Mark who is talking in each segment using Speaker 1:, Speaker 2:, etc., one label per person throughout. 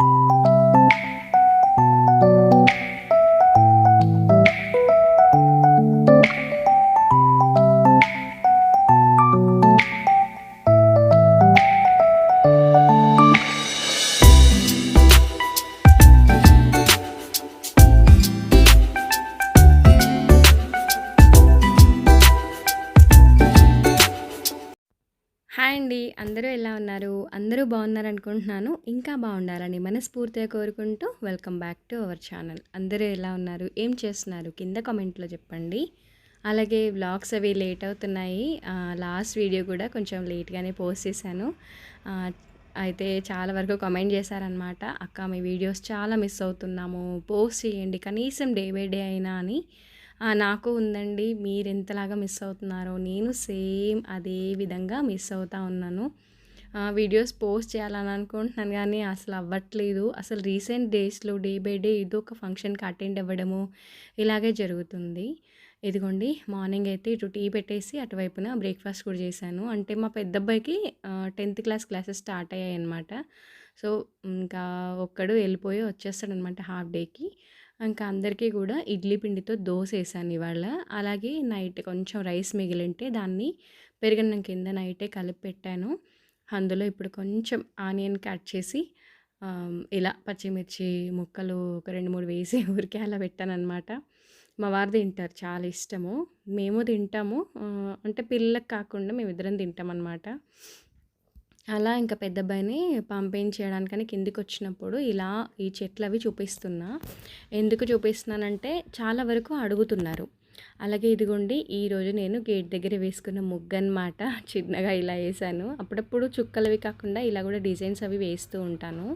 Speaker 1: Thank you. Hi అండి. అందరూ ఎలా ఉన్నారు? అందరూ బాగున్నారు అనుకుంటున్నాను ఇంకా బాగుండాలని మనస్ఫూర్తిగా కోరుకుంటూ welcome back to our channel. అందరూ ఎలా ఉన్నారు? ఏం చేస్తున్నారు? కింద కామెంట్లో చెప్పండి. అలాగే వ్లాగ్స్ అవి లేట్ అవుతున్నాయి. లాస్ట్ వీడియో కూడా కొంచెం లేట్గానే పోస్ట్ చేశాను. అయితే చాలా వరకు కామెంట్ చేశారనమాట అక్క మీ వీడియోస్ చాలా మిస్ అవుతున్నాము. పోస్ట్ చేయండి. కనీసం డే బై డే అయినా అని. నాకు ఉందండి. మీరు ఎంతలాగా మిస్ అవుతున్నారో నేను సేమ్ అదే విధంగా మిస్ అవుతా ఉన్నాను. వీడియోస్ పోస్ట్ చేయాలని అనుకుంటున్నాను కానీ అసలు అవ్వట్లేదు. అసలు రీసెంట్ డేస్లో డే బై డే ఏదో ఒక ఫంక్షన్కి అటెండ్ అవ్వడము ఇలాగే జరుగుతుంది. ఇదిగోండి మార్నింగ్ అయితే ఇటు టీ పెట్టేసి అటువైపున బ్రేక్ఫాస్ట్ కూడా చేశాను. అంటే మా పెద్ద అబ్బాయికి టెన్త్ క్లాస్ క్లాసెస్ స్టార్ట్ అయ్యాయి అనమాట సో ఇంకా ఒక్కడు వెళ్ళిపోయి వచ్చేస్తాడనమాట హాఫ్ డేకి ఇంకా అందరికీ కూడా ఇడ్లీ పిండితో దోశ వేసాను ఇవాళ. అలాగే నైట్ కొంచెం రైస్ మిగిలింటే దాన్ని పెరుగన్నం కింద నైటే కలిపి పెట్టాను. అందులో ఇప్పుడు కొంచెం ఆనియన్ కట్ చేసి ఇలా పచ్చిమిర్చి ముక్కలు ఒక రెండు మూడు వేసి ఊరికే అలా పెట్టాను అనమాట మా వారు తింటారు చాలా ఇష్టము. మేము తింటాము అంటే పిల్లలకు కాకుండా మేమిద్దరం తింటాం అనమాట అలా ఇంకా పెద్ద అబ్బాయిని పంపించేయడానికని కిందికి వచ్చినప్పుడు ఇలా ఈ చెట్లు అవి చూపిస్తున్నా. ఎందుకు చూపిస్తున్నానంటే చాలా వరకు అడుగుతున్నారు. అలాగే ఇదిగోండి ఈరోజు నేను గేట్ దగ్గర వేసుకున్న ముగ్గు అనమాట చిన్నగా ఇలా వేసాను అప్పుడప్పుడు చుక్కలవి కాకుండా ఇలా కూడా డిజైన్స్ అవి వేస్తూ ఉంటాను.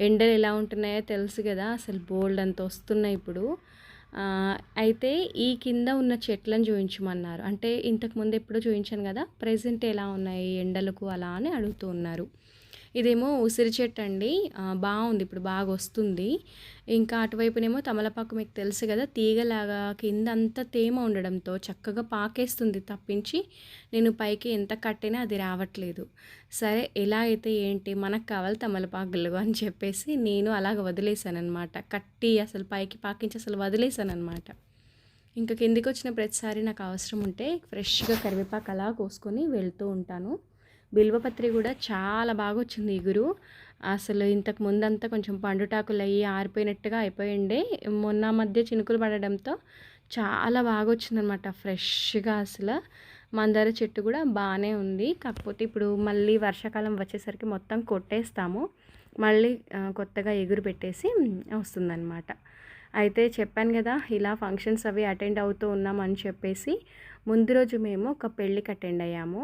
Speaker 1: ఎండలు ఎలా ఉంటున్నాయో తెలుసు కదా అసలు బోల్డ్ అంత వస్తున్నాయి ఇప్పుడు. అయితే ఈ కింద ఉన్న చెట్లను చూపించమన్నారు అంటే ఇంతకుముందు ఎప్పుడో చూపించాను కదా ప్రజెంట్ ఎలా ఉన్నాయి ఎండలకు అలా అని అడుగుతూ ఉన్నారు. ఇదేమో ఉసిరి చెట్టు అండి. బాగుంది. ఇప్పుడు బాగా వస్తుంది. ఇంకా అటువైపునేమో తమలపాకు మీకు తెలుసు కదా తీగలాగా కింద అంతా తేమ ఉండడంతో చక్కగా పాకేస్తుంది తప్పించి నేను పైకి ఎంత కట్టినా అది రావట్లేదు. సరే ఎలా అయితే ఏంటి మనకు కావాలి తమలపాకులు అని చెప్పేసి నేను అలాగ వదిలేసాను అనమాట కట్టి అసలు పైకి పాకించి అసలు వదిలేసాను అనమాట ఇంకా కిందికి వచ్చిన ప్రతిసారి నాకు అవసరం ఉంటే ఫ్రెష్గా కరివేపాకు అలా కోసుకొని వెళ్తూ ఉంటాను. బిల్వపత్రి కూడా చాలా బాగా వచ్చింది ఇగురు అసలు ఇంతకు ముందంతా కొంచెం పండుటాకులు అయ్యి ఆరిపోయినట్టుగా అయిపోయిండే. మొన్న మధ్య చినుకులు పడడంతో చాలా బాగా వచ్చిందనమాట ఫ్రెష్గా అసలు. మందార చెట్టు కూడా బాగానే ఉంది. కాకపోతే ఇప్పుడు మళ్ళీ వర్షాకాలం వచ్చేసరికి మొత్తం కొట్టేస్తాము. మళ్ళీ కొత్తగా ఎగురు పెట్టేసి వస్తుందన్నమాట అయితే చెప్పాను కదా ఇలా ఫంక్షన్స్ అవి అటెండ్ అవుతూ ఉన్నామని చెప్పేసి ముందు రోజు మేము ఒక పెళ్ళికి అటెండ్ అయ్యాము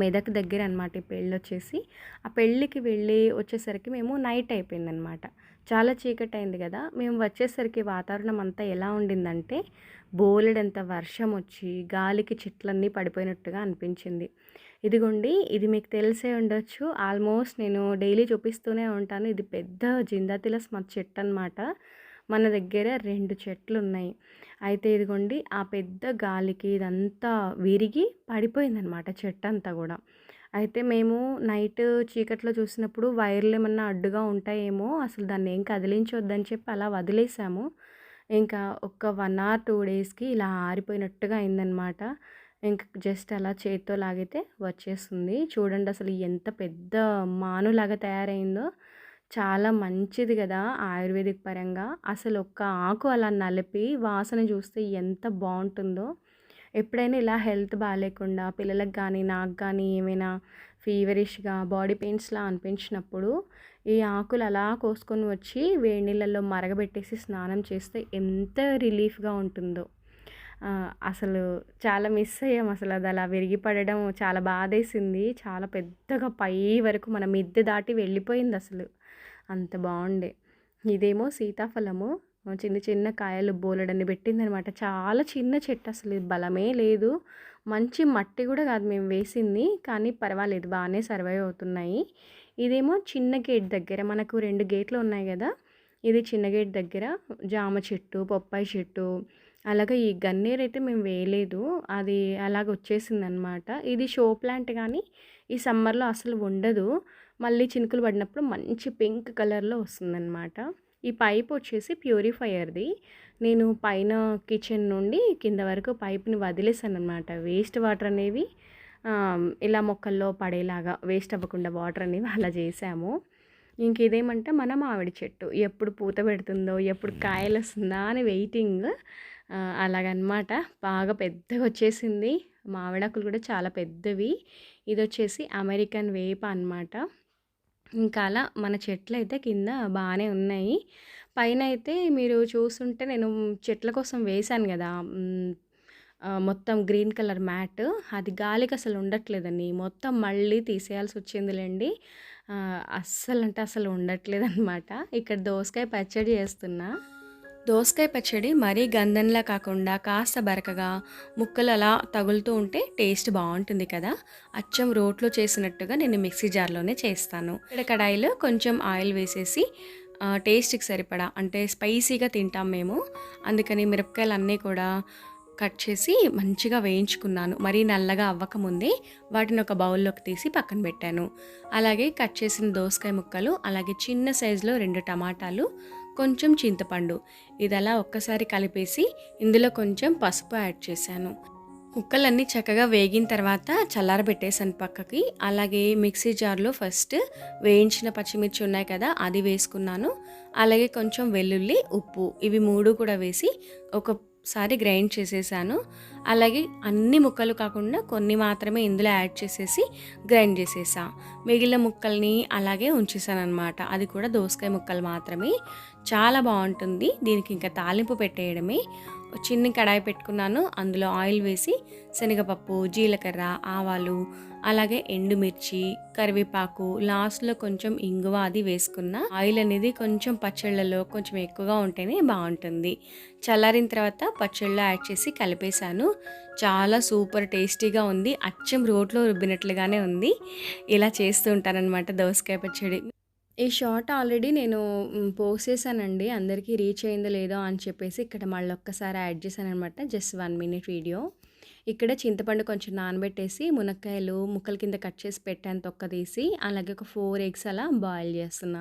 Speaker 1: మెదక్ దగ్గర అనమాట ఈ పెళ్ళి వచ్చేసి ఆ పెళ్ళికి వెళ్ళి వచ్చేసరికి మేము నైట్ అయిపోయిందనమాట చాలా చీకటి అయింది కదా. మేము వచ్చేసరికి వాతావరణం అంతా ఎలా ఉండిందంటే బోలెడంత వర్షం వచ్చి గాలికి చెట్లన్నీ పడిపోయినట్టుగా అనిపించింది. ఇదిగోండి ఇది మీకు తెలిసే ఉండొచ్చు. ఆల్మోస్ట్ నేను డైలీ చూపిస్తూనే ఉంటాను. ఇది పెద్ద జిందాతిలస్ మా చెట్టు అనమాట మన దగ్గర రెండు చెట్లు ఉన్నాయి అయితే ఇదిగోండి ఆ పెద్ద గాలికి ఇదంతా విరిగి పడిపోయిందనమాట చెట్టు అంతా కూడా. అయితే మేము నైట్ చీకట్లో చూసినప్పుడు వైర్లు ఏమన్నా అడ్డుగా ఉంటాయేమో అసలు దాన్ని ఏం కదిలించొద్దని చెప్పి అలా వదిలేసాము. ఇంకా ఒక వన్ ఆర్ టూ డేస్కి ఇలా ఆరిపోయినట్టుగా అయిందనమాట ఇంకా జస్ట్ అలా చేతితో లాగితే వచ్చేస్తుంది. చూడండి అసలు ఎంత పెద్ద మానులాగా తయారైందో. చాలా మంచిది కదా ఆయుర్వేదిక్ పరంగా. అసలు ఒక్క ఆకు అలా నలిపి వాసన చూస్తే ఎంత బాగుంటుందో ఎప్పుడైనా ఇలా హెల్త్ బాగాలేకుండా పిల్లలకు కానీ నాకు కానీ ఏమైనా ఫీవరిష్గా బాడీ పెయిన్స్లా అనిపించినప్పుడు ఈ ఆకులు అలా కోసుకొని వచ్చి వేడి నీళ్ళల్లో మరగబెట్టేసి స్నానం చేస్తే ఎంత రిలీఫ్గా ఉంటుందో. అసలు చాలా మిస్ అయ్యాం అసలు. అది అలా విరిగిపడడం చాలా బాధేసింది. చాలా పెద్దగా పై వరకు మన మిద్దె దాటి వెళ్ళిపోయింది అసలు. అంత బాగుండే. ఇదేమో సీతాఫలము చిన్న చిన్న కాయలు బోలెడన్ని పెట్టిందనమాట. చాలా చిన్న చెట్టు అసలు బలమే లేదు. మంచి మట్టి కూడా కాదు మేము వేసింది కానీ పర్వాలేదు బాగానే సర్వైవ్ అవుతున్నాయి. ఇదేమో చిన్న గేట్ దగ్గర మనకు రెండు గేట్లు ఉన్నాయి కదా ఇది చిన్న గేట్ దగ్గర జామ చెట్టు బొప్పాయి చెట్టు అలాగే ఈ గన్నేరు అయితే మేము వేయలేదు అది అలాగ వచ్చేసింది అనమాట ఇది షో ప్లాంట్ కానీ ఈ సమ్మర్లో అసలు ఉండదు. మళ్ళీ చినుకులు పడినప్పుడు మంచి పింక్ కలర్‌లో వస్తుందనమాట. ఈ పైప్ వచ్చేసి ప్యూరిఫైయర్‌ది. నేను పైన కిచెన్ నుండి కింద వరకు పైప్‌ని వదిలేసాననమాట. వేస్ట్ వాటర్ అనేవి ఇలా మొక్కల్లో పడేలాగా వేస్ట్ అవ్వకుండా వాటర్ అనేవి అలా చేశాము. ఇంక ఇదేమంటే మన మామిడి చెట్టు. ఎప్పుడు పూత పెడుతుందో, ఎప్పుడు కాయలొస్తుందా అని వెయిటింగ్. అలాగనమాట. బాగా పెద్దగొచ్చేసింది. మామిడాకులు కూడా చాలా పెద్దవి. ఇదొచ్చేసి అమెరికన్ వేప అనమాట. ఇంకా అలా మన చెట్లయితే కింద బాగానే ఉన్నాయి. పైన అయితే మీరు చూస్తుంటే నేను చెట్ల కోసం వేశాను కదా మొత్తం గ్రీన్ కలర్ మ్యాట్. అది గాలికి అసలు ఉండట్లేదండి. మొత్తం మళ్ళీ తీసేయాల్సొచ్చిందిలెండి. అస్సలు అస్సలంటే అసలు ఉండట్లేదనమాట. ఇక్కడ దోసకాయ పచ్చడి చేస్తున్నా. దోసకాయ పచ్చడి మరీ గంధంలా కాకుండా కాస్త బరకగా ముక్కలు అలా తగులుతూ ఉంటే టేస్ట్ బాగుంటుంది కదా! అచ్చం రోట్లో చేసినట్టుగా నేను మిక్సీ జార్‌లోనే చేస్తాను. ఇక్కడ కడాయిలో కొంచెం ఆయిల్ వేసేసి టేస్ట్‌కి సరిపడా అంటే స్పైసీగా తింటాం మేము. అందుకని మిరపకాయలన్నీ కూడా కట్ చేసి మంచిగా వేయించుకున్నాను. మరీ నల్లగా అవ్వకముందే వాటిని ఒక బౌల్‌లోకి తీసి పక్కన పెట్టాను. అలాగే కట్ చేసిన దోసకాయ ముక్కలు, అలాగే చిన్న సైజులో రెండు టమాటాలు, కొంచెం చింతపండు ఇదలా ఒక్కసారి కలిపేసి ఇందులో కొంచెం పసుపు యాడ్ చేశాను. ముక్కలన్నీ చక్కగా వేగిన తర్వాత చల్లారబెట్టేసాను పక్కకి. అలాగే మిక్సీ జార్‌లో ఫస్ట్ వేయించిన పచ్చిమిర్చి ఉన్నాయి కదా! అది వేసుకున్నాను. అలాగే కొంచెం వెల్లుల్లి, ఉప్పు ఇవి మూడు కూడా వేసి ఒక ఒకసారి గ్రైండ్ చేసేసాను. అలాగే అన్ని ముక్కలు కాకుండా కొన్ని మాత్రమే ఇందులో యాడ్ చేసేసి గ్రైండ్ చేసేసా. మిగిలిన ముక్కల్ని అలాగే ఉంచేసాను అనమాట అది కూడా దోసకాయ ముక్కలు మాత్రమే. చాలా బాగుంటుంది దీనికి ఇంకా తాలింపు పెట్టేయడమే. చిన్ని కడాయి పెట్టుకున్నాను. అందులో ఆయిల్ వేసి శనగపప్పు, జీలకర్ర, ఆవాలు, అలాగే ఎండుమిర్చి, కరివేపాకు, లాస్ట్‌లో కొంచెం ఇంగువ అది వేసుకున్న ఆయిల్ అనేది కొంచెం పచ్చళ్ళలో కొంచెం ఎక్కువగా ఉంటేనే బాగుంటుంది చల్లారిన తర్వాత పచ్చళ్ళు యాడ్ చేసి కలిపేసాను. చాలా సూపర్ టేస్టీగా ఉంది. అచ్చం రోట్లో రుబ్బినట్లుగానే ఉంది. ఇలా చేస్తూ ఉంటానన్నమాట దోసకాయ పచ్చడి. ఈ షార్ట్ ఆల్రెడీ నేను పోస్ట్ చేశానండి. అందరికీ రీచ్ అయిందో లేదో అని చెప్పేసి ఇక్కడ మళ్ళీ ఒక్కసారి యాడ్ చేశాననమాట. Just one minute video. ఇక్కడ చింతపండు కొంచెం నానబెట్టేసి మునక్కాయలు ముక్కల కింద కట్ చేసి పెట్టాను తొక్క తీసి. అలాగే ఒక ఫోర్ ఎగ్స్ అలా బాయిల్ చేస్తున్నా.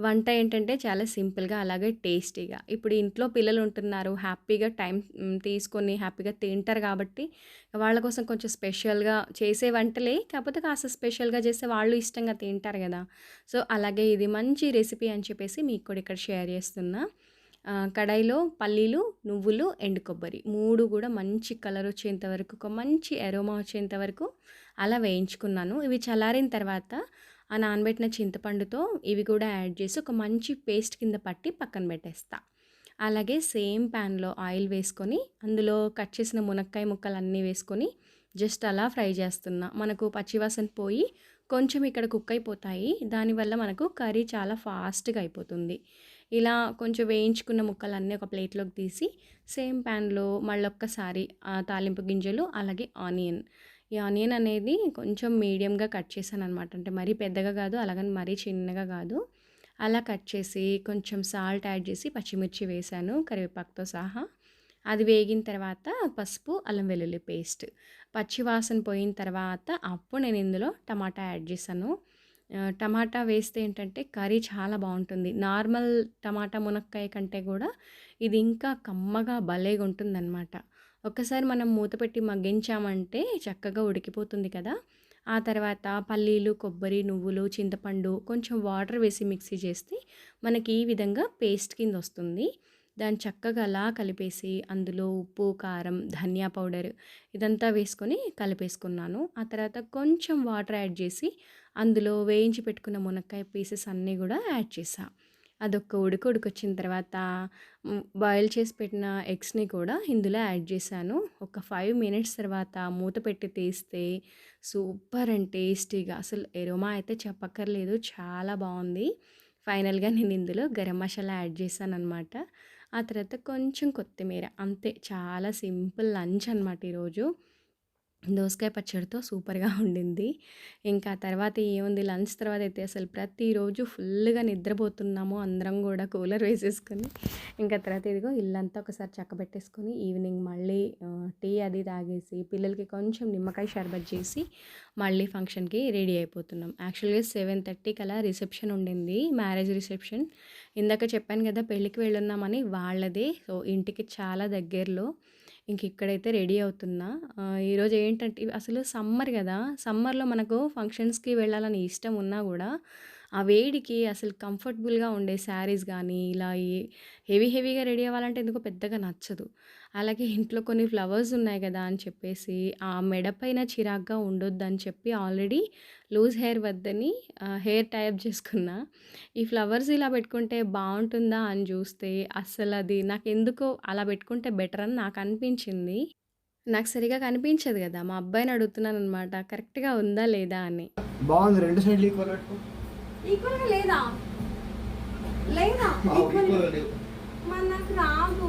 Speaker 1: వంట ఏంటంటే చాలా సింపుల్‌గా అలాగే టేస్టీగా. ఇప్పుడు ఇంట్లో పిల్లలు ఉంటున్నారు. హ్యాపీగా టైం తీసుకొని హ్యాపీగా తింటారు కాబట్టి వాళ్ళ కోసం కొంచెం స్పెషల్‌గా చేసే వంటలే కాకపోతే కాస్త స్పెషల్‌గా చేస్తే వాళ్ళు ఇష్టంగా తింటారు కదా సో, అలాగే ఇది మంచి రెసిపీ అని చెప్పేసి మీకు కూడా ఇక్కడ షేర్ చేస్తున్నా. కడాయిలో పల్లీలు, నువ్వులు, ఎండు కొబ్బరి మూడు కూడా మంచి కలర్ వచ్చేంత వరకు ఒక మంచి ఎరోమా వచ్చేంత వరకు అలా వేయించుకున్నాను. ఇవి చల్లారిన తర్వాత ఆ నానబెట్టిన చింతపండుతో ఇవి కూడా యాడ్ చేసి ఒక మంచి పేస్ట్ కింద పట్టి పక్కన పెట్టేస్తా. అలాగే సేమ్ ప్యాన్‌లో ఆయిల్ వేసుకొని అందులో కట్ చేసిన మునక్కాయ ముక్కలు అన్నీ వేసుకొని జస్ట్ అలా ఫ్రై చేస్తున్నా. మనకు పచ్చివాసన పోయి కొంచెం ఇక్కడ కుక్ అయిపోతాయి. దానివల్ల మనకు కర్రీ చాలా ఫాస్ట్‌గా అయిపోతుంది. ఇలా కొంచెం వేయించుకున్న ముక్కలన్నీ ఒక ప్లేట్‌లోకి తీసి సేమ్ ప్యాన్‌లో మళ్ళొక్కసారి ఆహ్, తాలింపు గింజలు అలాగే ఆనియన్. ఈ ఆనియన్ అనేది కొంచెం మీడియంగా కట్ చేశాననమాట. అంటే మరీ పెద్దగా కాదు, అలాగని మరీ చిన్నగా కాదు. అలా కట్ చేసి కొంచెం సాల్ట్ యాడ్ చేసి పచ్చిమిర్చి వేశాను కరివేపాకుతో సహా. అది వేగిన తర్వాత పసుపు, అల్లం వెల్లుల్లి పేస్ట్. పచ్చి వాసన పోయిన తర్వాత అప్పుడు నేను ఇందులో టమాటా యాడ్ చేశాను. టమాటా వేస్తే ఏంటంటే కర్రీ చాలా బాగుంటుంది నార్మల్ టమాటా మునక్కాయ కంటే కూడా ఇది ఇంకా కమ్మగా భలేగా ఉంటుందన్నమాట ఒక్కసారి మనం మూత పెట్టి మగ్గించామంటే చక్కగా ఉడికిపోతుంది కదా! ఆ తర్వాత పల్లీలు, కొబ్బరి, నువ్వులు, చింతపండు కొంచెం వాటర్ వేసి మిక్సీ చేస్తే మనకి ఈ విధంగా పేస్ట్ కింద వస్తుంది. దాన్ని చక్కగా అలా కలిపేసి అందులో ఉప్పు, కారం, ధనియా పౌడర్ ఇదంతా వేసుకొని కలిపేసుకున్నాను. ఆ తర్వాత కొంచెం వాటర్ యాడ్ చేసి అందులో వేయించి పెట్టుకున్న మునక్కాయ పీసెస్ అన్నీ కూడా యాడ్ చేసా అదొక ఉడుకు ఉడికొచ్చిన తర్వాత బాయిల్ చేసి పెట్టిన ఎగ్స్‌ని కూడా ఇందులో యాడ్ చేశాను. ఒక ఫైవ్ మినిట్స్ తర్వాత మూత పెట్టి తీస్తే సూపర్ అండ్ టేస్టీగా అసలు ఎరోమా అయితే చెప్పక్కర్లేదు. చాలా బాగుంది ఫైనల్‌గా నేను ఇందులో గరం మసాలా యాడ్ చేశాననమాట. ఆ తర్వాత కొంచెం కొత్తిమీర అంతే. చాలా సింపుల్ లంచ్ అనమాట ఈరోజు. దోసకాయ పచ్చడితో సూపర్‌గా ఉండింది. ఇంకా తర్వాత ఏముంది లంచ్ తర్వాత అయితే అసలు ప్రతిరోజు ఫుల్‌గా నిద్రపోతున్నాము అందరం కూడా కూలర్ వేసేసుకొని. ఇంకా తర్వాత ఇదిగో ఇల్లంతా ఒకసారి చక్కబెట్టేసుకొని ఈవినింగ్ మళ్ళీ టీ అది తాగేసి పిల్లలకి కొంచెం నిమ్మకాయ షర్బత్ చేసి మళ్ళీ ఫంక్షన్‌కి రెడీ అయిపోతున్నాం. యాక్చువల్‌గా 7:30కి అలా రిసెప్షన్ ఉండింది. Marriage reception. ఇందాక చెప్పాను కదా పెళ్ళికి వెళ్ళున్నామని వాళ్ళదే. సో, ఇంటికి చాలా దగ్గరలో. ఇంక ఇక్కడైతే రెడీ అవుతున్నా. ఈరోజు ఏంటంటే అసలు సమ్మర్ కదా సమ్మర్‌లో మనకు ఫంక్షన్స్‌కి వెళ్ళాలని ఇష్టం ఉన్నా కూడా ఆ వేడికి అసలు కంఫర్టబుల్‌గా ఉండే శారీస్ కానీ ఇలా హెవీ హెవీగా రెడీ అవ్వాలంటే ఎందుకో పెద్దగా నచ్చదు. అలాగే ఇంట్లో కొన్ని ఫ్లవర్స్ ఉన్నాయి కదా అని చెప్పేసి ఆ మెడ పైన చిరాగ్గా ఉండొద్దని చెప్పి ఆల్రెడీ లూజ్ హెయిర్ వద్దని హెయిర్ టై అప్ చేసుకున్నా. ఈ ఫ్లవర్స్ ఇలా పెట్టుకుంటే బాగుంటుందా అని చూస్తే అసలు అది నాకు ఎందుకో అలా పెట్టుకుంటే బెటర్ అని నాకు అనిపించింది నాకు సరిగ్గా కనిపించదు కదా మా అబ్బాయిని అడుగుతున్నాను అనమాట కరెక్ట్‌గా ఉందా లేదా అని.
Speaker 2: బాగుంది రెండు సైడ్లు ఈక్వల్ పెట్టుకో
Speaker 3: ఈక్వల్‌గా లేదా? లేదా? ఈక్వల్‌గా. మరి నాకు రాదు.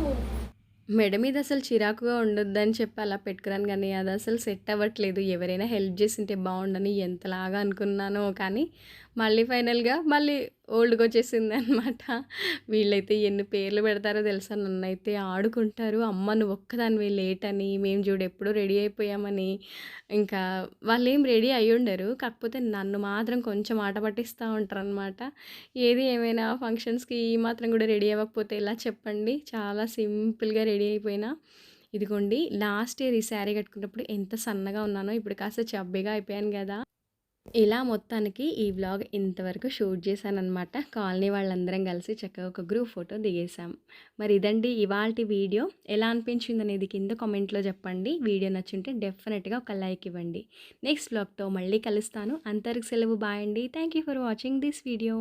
Speaker 1: మెడ మీద అసలు చిరాకుగా ఉండొద్దని చెప్పి అలా పెట్టుకున్నాను గానీ, అదసలు సెట్ అవ్వట్లేదు. ఎవరైనా హెల్ప్ జేసుంటే బావుండని ఎంతలాగా అనుకున్నానో కానీ, మళ్ళీ ఫైనల్‌గా మళ్ళీ ఓల్డ్గా వచ్చేసింది అనమాట వీళ్ళైతే ఎన్ని పేర్లు పెడతారో తెలుసా? నన్నైతే ఆడుకుంటారు. అమ్మ నువ్వొక్కదానివే లేట్ అని, మేము చూడు ఎప్పుడూ రెడీ అయిపోయామని. ఇంకా వాళ్ళు ఏం రెడీ అయ్యుండరు. కాకపోతే నన్ను మాత్రం కొంచెం ఆట పట్టిస్తా ఉంటారనమాట. ఏది ఏమైనా ఫంక్షన్స్‌కి ఈ మాత్రం కూడా రెడీ అవ్వకపోతే ఇలా చెప్పండి? చాలా సింపుల్‌గా రెడీ అయిపోయినా. ఇదిగోండి లాస్ట్ ఇయర్ ఈ శారీ కట్టుకున్నప్పుడు ఎంత సన్నగా ఉన్నానో, ఇప్పుడు కాస్త చబ్బిగా అయిపోయాను కదా ఇలా మొత్తానికి ఈ వ్లాగ్ ఇంతవరకు షూట్ చేశానమాట కాలనీ వాళ్ళందరం కలిసి చక్కగా ఒక గ్రూప్ ఫోటో దిగేసాం. మరి ఇదండి ఇవాళ వీడియో. ఎలా అనిపించింది అనేది కింద కామెంట్‌లో చెప్పండి. వీడియో నచ్చుంటే డెఫినెట్‌గా ఒక లైక్ ఇవ్వండి. నెక్స్ట్ వ్లాగ్‌తో మళ్ళీ కలుస్తాను. అంతరికి సెలవు. బాయ్ అండి. You for watching this video.